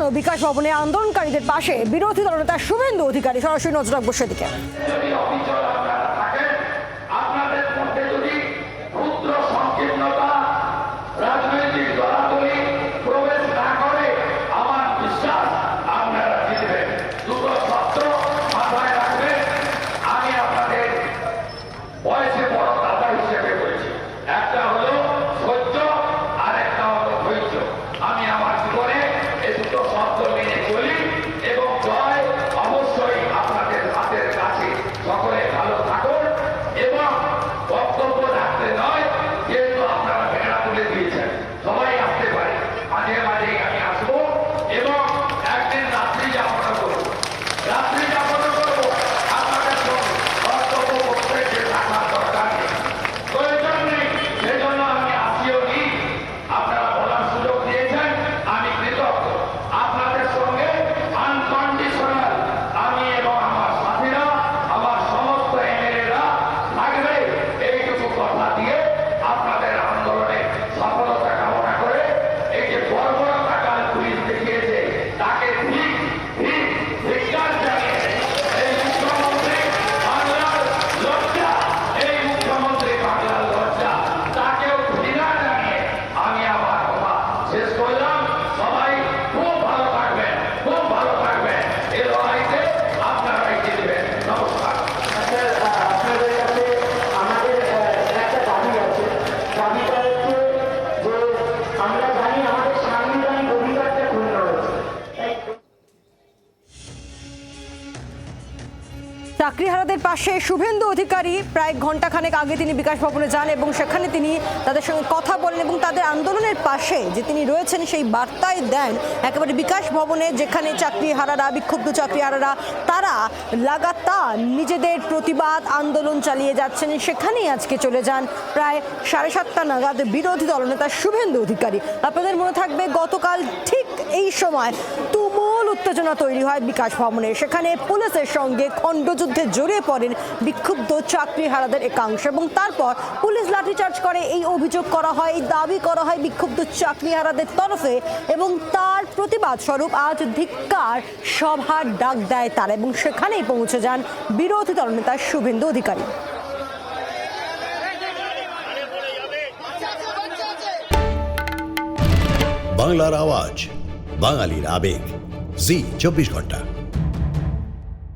এখনও বিকাশ ভবনে আন্দোলনকারীদের পাশে বিরোধী দলনেতা শুভেন্দু অধিকারী সরাসরি নজর রাখব সেদিকে। চাকরিহারাদের পাশে শুভেন্দু অধিকারী। প্রায় ঘন্টাখানেক আগে তিনি বিকাশ ভবনে যান এবং সেখানে তিনি তাদের সঙ্গে কথা বলেন এবং তাদের আন্দোলনের পাশে যে তিনি রয়েছেন সেই বার্তায় দেন। একেবারে বিকাশ ভবনে যেখানে চাকরিহারারা, বিক্ষুব্ধ চাকরিহারারা, তারা লাগাতার নিজেদের প্রতিবাদ আন্দোলন চালিয়ে যাচ্ছেন। সেখানেই আজকে চলে যান প্রায় সাড়ে সাতটা নাগাদ বিরোধী দলনেতা শুভেন্দু অধিকারী। আপনাদের মনে থাকবে, গতকাল ঠিক এই সময় তুমুল উত্তেজনা তৈরি হয় বিকাশ ভবনে। সেখানে পুলিশের সঙ্গে খণ্ডযুদ্ধে জড়িয়ে পড়েন বিক্ষুব্ধ চাকরিহারাদের একাংশ এবং তারপর পুলিশ লাঠিচার্জ করে। এই অভিযোগ করা হয়, এই দাবি করা হয় বিক্ষুব্ধ চাকরিহারাদের তরফে এবং তার প্রতিবাদ স্বরূপ আজ ধিক্কার সভার ডাক দেয় তারা এবং সেখানেই পৌঁছে যান বিরোধী দলনেতা শুভেন্দু অধিকারী। বাংলার আওয়াজ, বাঙালির আবেগ। জি, চব্বিশ ঘণ্টা।